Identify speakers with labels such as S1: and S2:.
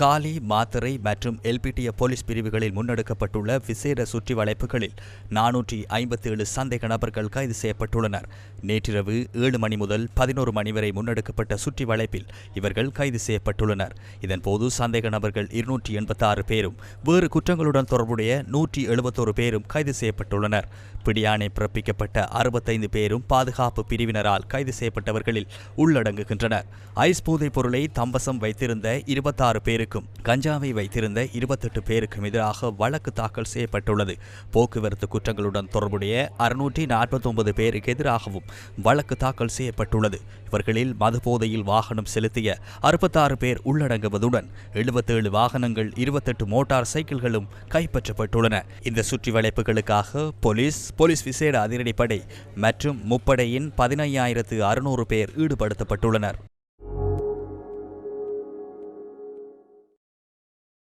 S1: காலி மாத்தறை மற்றும் எல்பிடிய போலீஸ் பிரிவுகளில் முன்னெடுக்கப்பட்டுள்ள விசேட சுற்றி வளைப்புகளில் நானூற்றி ஐம்பத்தி ஏழு சந்தேக நபர்கள் கைது செய்யப்பட்டுள்ளனர். நேற்றிரவு ஏழு மணி முதல் பதினோரு மணி வரை முன்னெடுக்கப்பட்ட சுற்றி வளைப்பில் இவர்கள் கைது செய்யப்பட்டுள்ளனர். இதன்போது சந்தேக நபர்கள் இருநூற்றி எண்பத்தி ஆறு பேரும் வேறு குற்றங்களுடன் தொடர்புடைய நூற்றி எழுபத்தோரு பேரும் கைது செய்யப்பட்டுள்ளனர். பிடியாணை பிறப்பிக்கப்பட்ட அறுபத்தைந்து பேரும் பாதுகாப்பு பிரிவினரால் கைது செய்யப்பட்டவர்களில் உள்ளடங்குகின்றனர். ஐஸ் போதைப் பொருளை தம்பசம் வைத்திருந்த இருபத்தாறு பேருக்கு இருக்கும். கஞ்சாவை வைத்திருந்த இருபத்தெட்டு பேருக்கும் எதிராக வழக்கு தாக்கல் செய்யப்பட்டுள்ளது. போக்குவரத்து குற்றங்களுடன் தொடர்புடைய அறுநூற்றி நாற்பத்தொன்பது பேருக்கு எதிராகவும் வழக்கு தாக்கல் செய்யப்பட்டுள்ளது. இவர்களில் மதுபோதையில் வாகனம் செலுத்திய அறுபத்தாறு பேர் உள்ளடங்குவதுடன் எழுபத்தேழு வாகனங்கள் இருபத்தெட்டு மோட்டார் சைக்கிள்களும் கைப்பற்றப்பட்டுள்ளன. இந்த சுற்றி வளைப்புகளுக்காக போலீஸ் போலீஸ் விசேட அதிரடிப்படை மற்றும் முப்படையின் பதினையாயிரத்து அறுநூறு பேர் ஈடுபடுத்தப்பட்டுள்ளனர்.